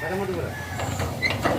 誰も出ね。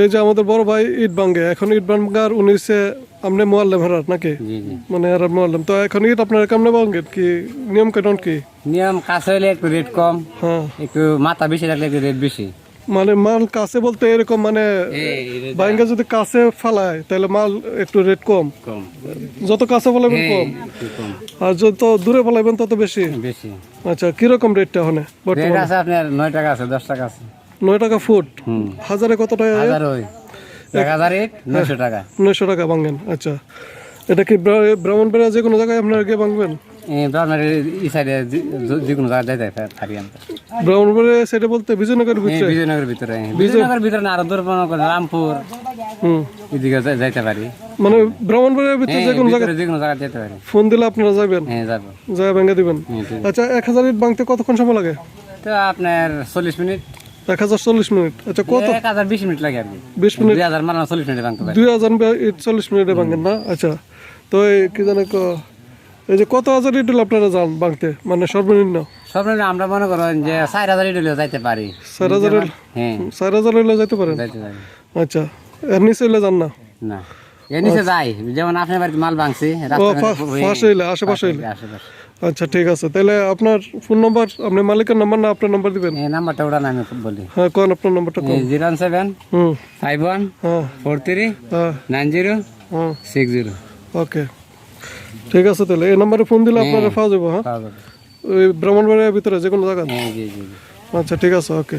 এই যে আমাদের বড় ভাই ইট ভাঙ্গে এখন ইট ভাঙ্গার উনি হচ্ছে আপনি মোয়াল্লেম হারার নাকি? মানে হারার মোয়াল্লেম। তো এখন ইট আপনার কেমনে ভাঙ্গেন কি নিয়ম কানুন কি? নিয়ম কাছে হলে একটু রেট কম হ্যাঁ। একটু মাথা বেশি রাখলে একটু রেট বেশি। মানে মাল কাছে বলতে এরকম মানে ভাঙ্গা যদি কাছে ফালায় তাহলে মাল একটু রেট কম। কম। যত কাছে ফলাবেন কম। আর যত দূরে ফলাবেন তত বেশি। বেশি। আচ্ছা কীরকম রেটটা হনে বর্তমানে? আছে আপনার নয় টাকা আছে দশ টাকা আছে। নয় টাকা ফুট। হাজারে কত টাকা এক হাজার নয়শো টাকা। নয়শো টাকা ভাঙেন আচ্ছা। এটা কি ব্রাহ্মণবাড়িয়া যে কোনো জায়গায় আপনারা গিয়ে ভাঙবেন? ব্রাহ্মণবাড়িয়া সেটা বলতে বিজয়নগরের এই ভিতরে? বিজয়নগরের ভিতরে। বিজয়নগরের ভিতরে না আরও দূর রামপুর। হুম। এদিকে যাইতে পারি। মানে ব্রাহ্মণবাড়িয়ার ভিতরে যে কোনো জায়গায় যে কোনো জায়গায় যেতে পারি। ফোন দিলে আপনারা যাবেন? হ্যাঁ যাব। যা ভেঙে দিবেন? হ্যাঁ। আচ্ছা এক হাজার ভাঙতে কতক্ষণ সময় লাগে? তো আপনার চল্লিশ মিনিট। এক হাজার চল্লিশ মিনিট। আচ্ছা কত? এক হাজার বিশ মিনিট লাগে আর কি। বিশ মিনিট? দুই হাজার মানে চল্লিশ মিনিট ভাঙতে পারি। দুই হাজার চল্লিশ মিনিটে ভাঙেন না? আচ্ছা তো এই কি জানে এই যে কত হাজার ইট হলে আপনারা যান ভাঙতে? মানে সর্বনিম্ন? সর্বনিম্ন আমরা মনে করেন যে চার হাজার যাইতে পারি। চার হাজার হ্যাঁ। চার হাজার হলে যেতে পারেন? যাইতে আচ্ছা এর নিচে হলে যান না? না। এর নিচে যাই। যেমন আপনার বাড়িতে মাল ভাঙছি ও পা- পাশে হইলে আশেপাশে হইলে। আশেপাশে। আচ্ছা ঠিক আছে। তাহলে আপনার ফোন নাম্বার আপনি মালিকের নাম্বার না আপনার নাম্বার দিবেন? এই নাম্বারটা ওটা আমি বলি। হ্যাঁ কোন আপনার নাম্বারটা কোন? জিরো সেভেন হুম। ফাইভ ওয়ান হ্যাঁ। ফোর থ্রি হ্যাঁ। নাইন জিরো হ্যাঁ সিক্স জিরো। ওকে। ঠিক আছে তাহলে এই নাম্বারে ফোন দিলে আপনারা পাওয়া যাব হ্যাঁ? পাওয়া যাবে। ওই ব্রাহ্মণবাড়িয়ার ভিতরে যে কোনো জায়গা হ্যাঁ জি জি জি। আচ্ছা ঠিক আছে ওকে।